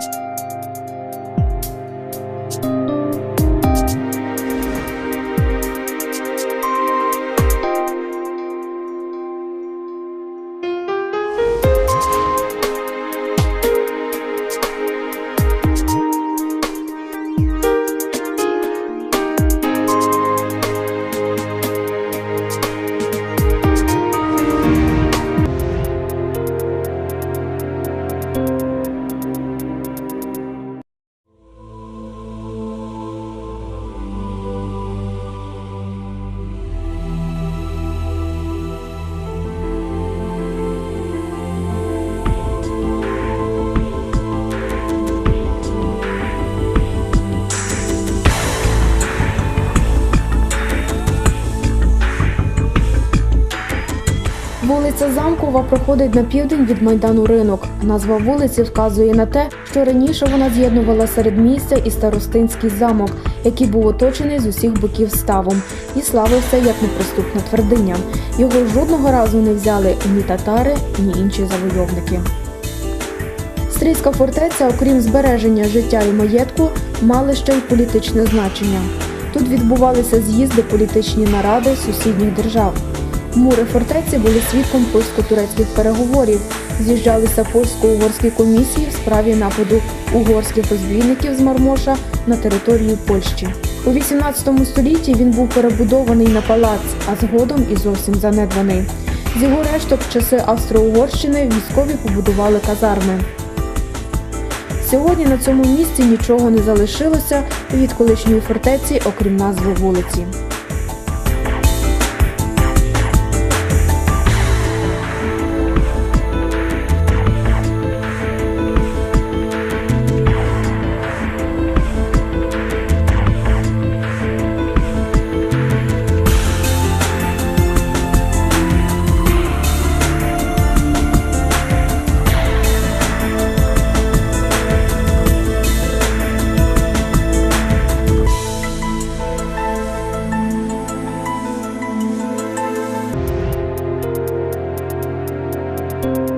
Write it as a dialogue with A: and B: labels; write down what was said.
A: Thank you. Вулиця Замкова проходить на південь від майдану ринок. Назва вулиці вказує на те, що раніше вона з'єднувала середмістя і старостинський замок, який був оточений з усіх боків ставом і славився як неприступна твердиня. Його жодного разу не взяли ні татари, ні інші завойовники. Стрийська фортеця, окрім збереження життя і маєтку, мала ще й політичне значення. Тут відбувалися з'їзди політичні наради сусідніх держав. Мури фортеці були свідком польсько-турецьких переговорів. З'їжджалися польсько-угорські комісії в справі нападу угорських розбійників з Мармоша на територію Польщі. У 18 столітті він був перебудований на палац, а згодом і зовсім занедбаний. З його решток в часи Австро-Угорщини військові побудували казарми. Сьогодні на цьому місці нічого не залишилося від колишньої фортеці, окрім назви вулиці. Thank you.